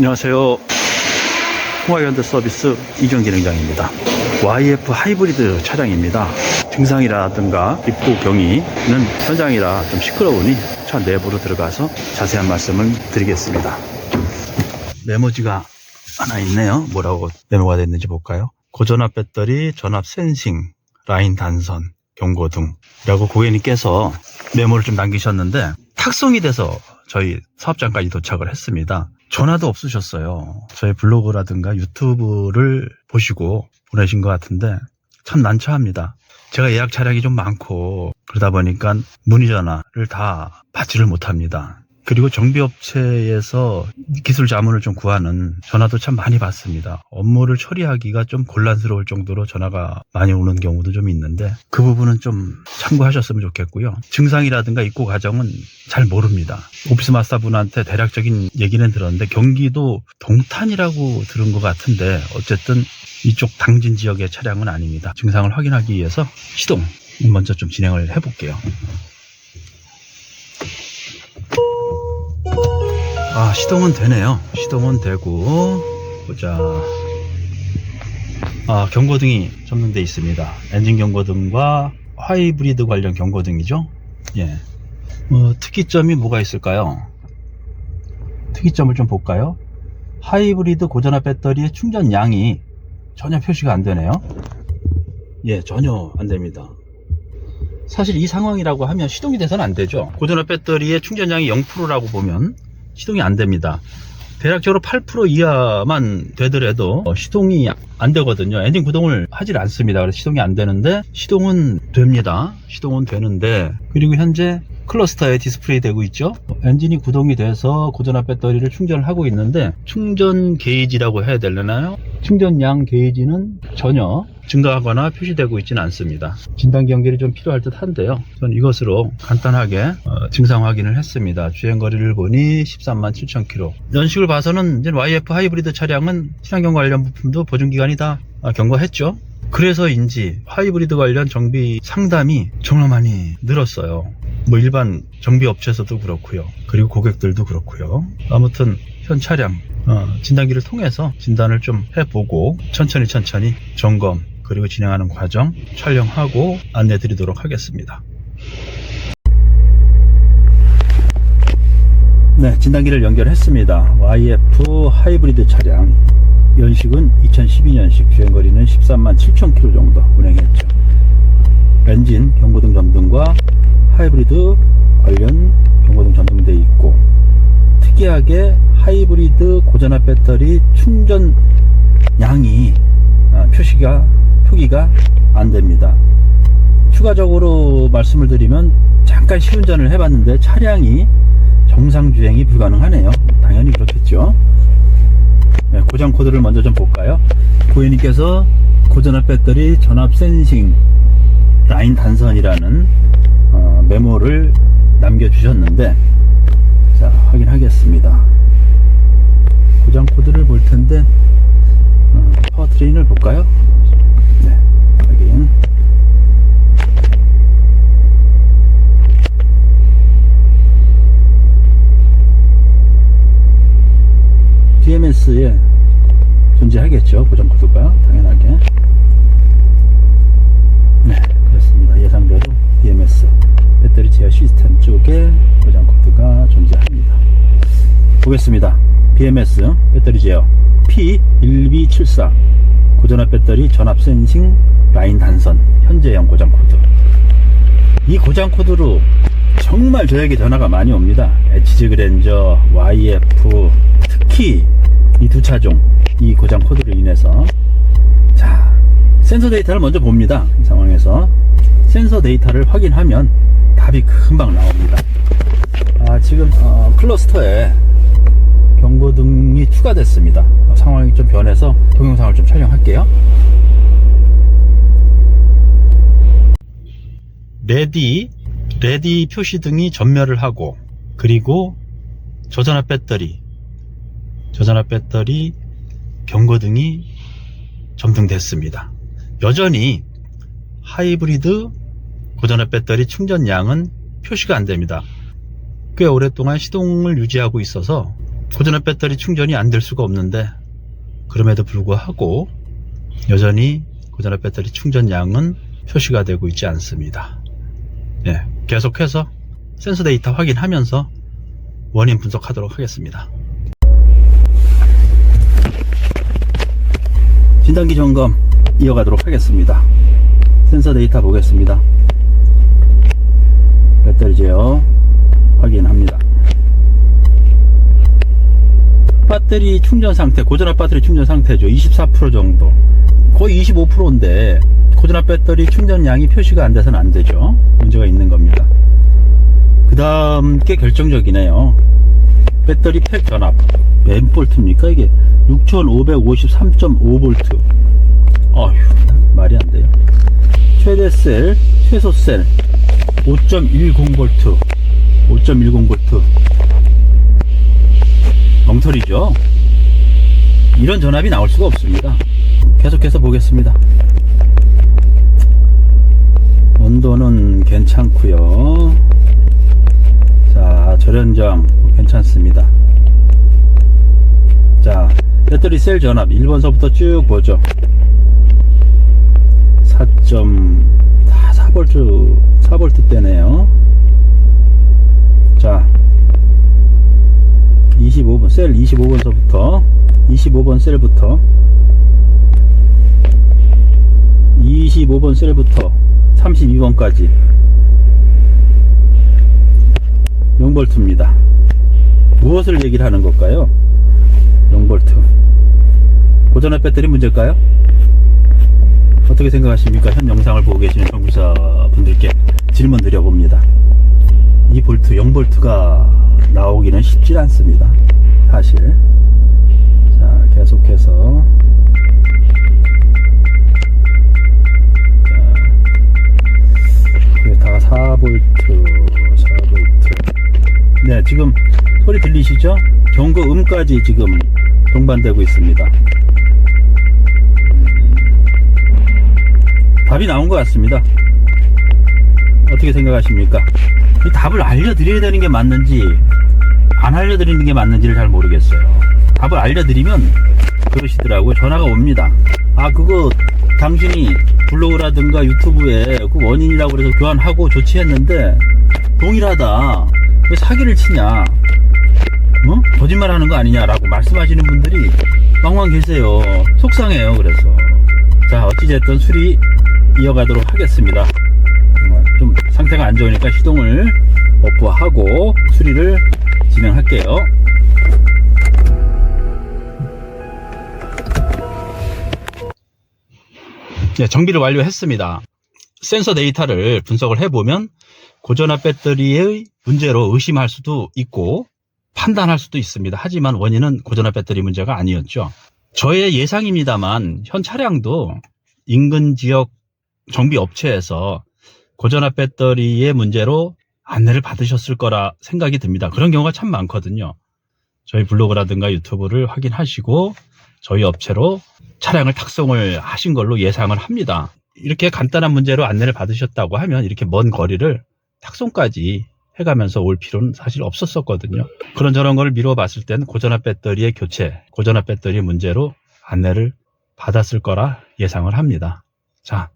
안녕하세요. 통화현대 서비스 이정진행장입니다. YF 하이브리드 차량입니다. 증상이라든가 입고 경위는 현장이라 좀 시끄러우니 차 내부로 들어가서 자세한 말씀을 드리겠습니다. 메모지가 하나 있네요. 뭐라고 메모가 됐는지 볼까요? 고전압 배터리, 전압 센싱, 라인 단선, 경고 등이라고 고객님께서 메모를 좀 남기셨는데 탁송이 돼서 저희 사업장까지 도착을 했습니다. 전화도 없으셨어요. 저희 블로그라든가 유튜브를 보시고 보내신 것 같은데 참 난처합니다. 제가 예약 차량이 좀 많고 그러다 보니까 문의 전화를 다 받지를 못합니다. 그리고 정비업체에서 기술 자문을 좀 구하는 전화도 참 많이 받습니다. 업무를 처리하기가 좀 곤란스러울 정도로 전화가 많이 오는 경우도 좀 있는데 그 부분은 좀 참고하셨으면 좋겠고요. 증상이라든가 입고 과정은 잘 모릅니다. 오피스 마스터 분한테 대략적인 얘기는 들었는데 경기도 동탄이라고 들은 것 같은데 어쨌든 이쪽 당진 지역의 차량은 아닙니다. 증상을 확인하기 위해서 시동 먼저 좀 진행을 해볼게요. 아, 시동은 되네요. 시동은 되고, 보자. 아, 경고등이 접는 데 있습니다. 엔진 경고등과 하이브리드 관련 경고등이죠. 예. 어, 특이점이 뭐가 있을까요? 특이점을 좀 볼까요? 하이브리드 고전압 배터리의 충전 양이 전혀 표시가 안 되네요. 예, 전혀 안 됩니다. 사실 이 상황이라고 하면 시동이 돼서는 안 되죠. 고전압 배터리의 충전량이 0%라고 보면 시동이 안 됩니다. 대략적으로 8% 이하만 되더라도 어, 시동이 안 되거든요. 엔진 구동을 하질 않습니다. 그래서 시동이 안 되는데 시동은 됩니다. 시동은 되는데 그리고 현재 클러스터에 디스플레이 되고 있죠. 엔진이 구동이 돼서 고전압 배터리를 충전을 하고 있는데 충전 게이지라고 해야 되려나요? 충전량 게이지는 전혀 증가하거나 표시되고 있지는 않습니다. 진단 경계이 좀 필요할 듯 한데요. 전 이것으로 간단하게 어, 증상 확인을 했습니다. 주행거리를 보니 13만 7천 킬로. 연식을 봐서는 이제 YF 하이브리드 차량은 친환경 관련 부품도 보증기간이 다 아, 경과했죠. 그래서인지 하이브리드 관련 정비 상담이 정말 많이 늘었어요. 뭐 일반 정비 업체에서도 그렇고요. 그리고 고객들도 그렇고요. 아무튼 현 차량 어, 진단기를 통해서 진단을 좀 해보고 천천히 천천히 점검 그리고 진행하는 과정 촬영하고 안내 드리도록 하겠습니다. 네, 진단기를 연결했습니다. YF 하이브리드 차량 연식은 2012년식 주행거리는 13만 7천 킬로 정도 운행했죠. 엔진 경고등 점등과 하이브리드 관련 경고등 점등돼 있고 특이하게 하이브리드 고전압 배터리 충전 양이 아, 표시가 표기가 안 됩니다. 추가적으로 말씀을 드리면 잠깐 시운전을 해봤는데 차량이 정상 주행이 불가능하네요. 당연히 그렇겠죠. 네, 고장 코드를 먼저 좀 볼까요? 고객님께서 고전압 배터리 전압 센싱 라인 단선이라는 어, 메모를 남겨주셨는데 자 확인하겠습니다. 고장 코드를 볼 텐데 어, 파워트레인을 볼까요? 네, 확인. DMS에 존재하겠죠? 고장 코드가 당연하게. 네 그렇습니다. 예상대로 DMS 배터리 제어 시스템 쪽에 고장 코드가 존재합니다. 보겠습니다. BMS 배터리 제어 P1274 고전압 배터리 전압 센싱 라인 단선 현재형 고장 코드. 이 고장 코드로 정말 저에게 전화가 많이 옵니다. HG 그랜저 YF 특히 이 두 차종 이 고장 코드로 인해서. 자 센서 데이터를 먼저 봅니다. 이 상황에서. 센서 데이터를 확인하면 답이 금방 나옵니다. 아 지금 어, 클러스터에 경고등이 추가됐습니다 어, 상황이 좀 변해서 동영상을 좀 촬영할게요 레디 레디 표시등이 전멸을 하고 그리고 저전압 배터리 저전압 배터리 경고등이 점등됐습니다. 여전히 하이브리드 고전압 배터리 충전량은 표시가 안 됩니다. 꽤 오랫동안 시동을 유지하고 있어서 고전압 배터리 충전이 안 될 수가 없는데 그럼에도 불구하고 여전히 고전압 배터리 충전량은 표시가 되고 있지 않습니다. 예, 계속해서 센서 데이터 확인하면서 원인 분석하도록 하겠습니다. 진단기 점검 이어가도록 하겠습니다. 센서 데이터 보겠습니다. 배터리 제어 확인합니다. 배터리 충전 상태, 고전압 배터리 충전 상태죠. 24% 정도. 거의 25%인데 고전압 배터리 충전량이 표시가 안 돼서는 안 되죠. 문제가 있는 겁니다. 그 다음 게 결정적이네요. 배터리 팩 전압. 몇 볼트입니까 이게? 6553.5V. 어휴, 말이 안 돼요. 최대 셀, 최소 셀 5.10V. 5.10V. 엉터리죠. 이런 전압이 나올 수가 없습니다. 계속해서 보겠습니다. 온도는 괜찮고요. 자, 절연장 괜찮습니다. 자, 배터리 셀 전압 1번서부터 쭉 보죠. 4. 다 4V 4V 대네요. 자, 25번 셀 25번서부터 25번 셀부터 25번 셀부터 32번까지 0볼트입니다. 무엇을 얘기를 하는 걸까요? 0볼트. 고전압 배터리 문제일까요? 어떻게 생각하십니까? 현 영상을 보고 계시는 정비사 분들께 질문 드려봅니다. 이 볼트, 0볼트가 나오기는 쉽지 않습니다. 사실. 자, 계속해서. 다 4볼트, 4볼트. 네, 지금 소리 들리시죠? 경고 음까지 지금 동반되고 있습니다. 답이 나온 것 같습니다. 어떻게 생각하십니까? 이 답을 알려드려야 되는 게 맞는지 안 알려드리는 게 맞는지를 잘 모르겠어요. 답을 알려드리면 그러시더라고요. 전화가 옵니다. 아 그거 당신이 블로그라든가 유튜브에 그 원인이라고 그래서 교환하고 조치했는데 동일하다. 왜 사기를 치냐? 어? 거짓말 하는 거 아니냐라고 말씀하시는 분들이 왕왕 계세요. 속상해요. 그래서 자 어찌됐든 수리 이어가도록 하겠습니다. 좀 상태가 안 좋으니까 시동을 오프하고 수리를 진행할게요. 네, 정비를 완료했습니다. 센서 데이터를 분석을 해보면 고전압 배터리의 문제로 의심할 수도 있고 판단할 수도 있습니다. 하지만 원인은 고전압 배터리 문제가 아니었죠. 저의 예상입니다만 현 차량도 인근 지역 정비 업체에서 고전압 배터리의 문제로 안내를 받으셨을 거라 생각이 듭니다. 그런 경우가 참 많거든요. 저희 블로그라든가 유튜브를 확인하시고 저희 업체로 차량을 탁송을 하신 걸로 예상을 합니다. 이렇게 간단한 문제로 안내를 받으셨다고 하면 이렇게 먼 거리를 탁송까지 해가면서 올 필요는 사실 없었었거든요. 그런저런 걸 미뤄봤을 땐 고전압 배터리의 교체, 고전압 배터리 문제로 안내를 받았을 거라 예상을 합니다. 자,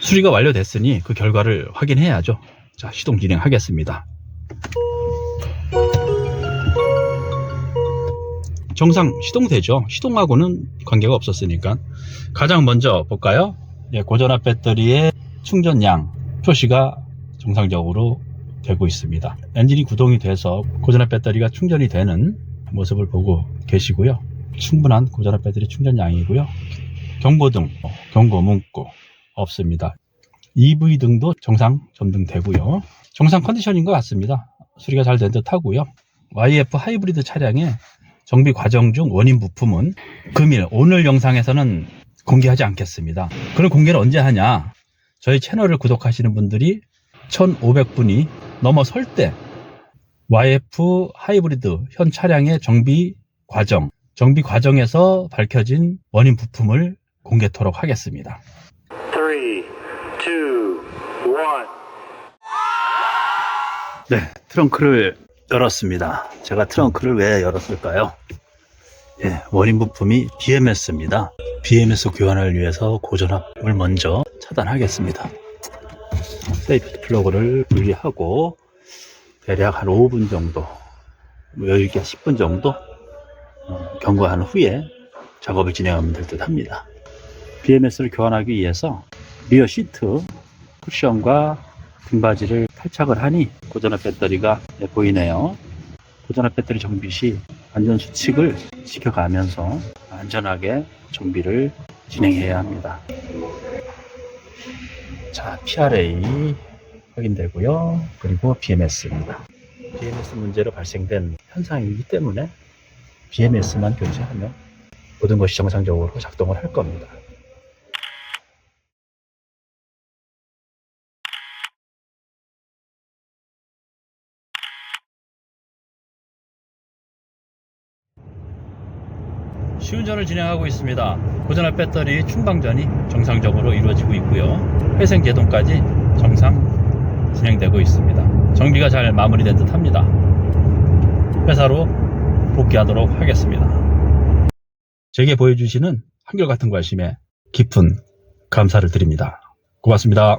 수리가 완료됐으니 그 결과를 확인해야죠. 자, 시동 진행하겠습니다. 정상 시동되죠. 시동하고는 관계가 없었으니까. 가장 먼저 볼까요? 예, 고전압 배터리의 충전량 표시가 정상적으로 되고 있습니다. 엔진이 구동이 돼서 고전압 배터리가 충전이 되는 모습을 보고 계시고요. 충분한 고전압 배터리 충전량이고요. 경고등, 경고 문구 없습니다. EV 등도 정상 점등되고요. 정상 컨디션인 것 같습니다. 수리가 잘 된 듯 하고요. YF 하이브리드 차량의 정비 과정 중 원인 부품은 금일 오늘 영상에서는 공개하지 않겠습니다. 그럼 공개를 언제 하냐? 저희 채널을 구독하시는 분들이 1,500분이 넘어설 때 YF 하이브리드 현 차량의 정비 과정, 정비 과정에서 밝혀진 원인 부품을 공개토록 하겠습니다. Three, two. 네, 트렁크를 열었습니다. 제가 트렁크를 왜 열었을까요? 예, 원인 부품이 BMS입니다. BMS 교환을 위해서 고전압을 먼저 차단하겠습니다. 세이프티 플러그를 분리하고 대략 한 5분 정도, 뭐 여유있게 10분 정도 어, 경고한 후에 작업을 진행하면 될 듯 합니다. BMS를 교환하기 위해서 리어 시트 쿠션과 등받이를 탈착을 하니 고전압 배터리가 네, 보이네요. 고전압 배터리 정비 시 안전 수칙을 지켜가면서 안전하게 정비를 진행해야 합니다. 자, PRA 확인되고요. 그리고 BMS입니다. BMS 문제로 발생된 현상이기 때문에 BMS만 교체하면 모든 것이 정상적으로 작동을 할 겁니다. 시운전을 진행하고 있습니다. 고전압 배터리 충방전이 정상적으로 이루어지고 있고요. 회생 제동까지 정상 진행되고 있습니다. 정비가 잘 마무리된 듯 합니다. 회사로 복귀하도록 하겠습니다. 제게 보여주시는 한결같은 관심에 깊은 감사를 드립니다. 고맙습니다.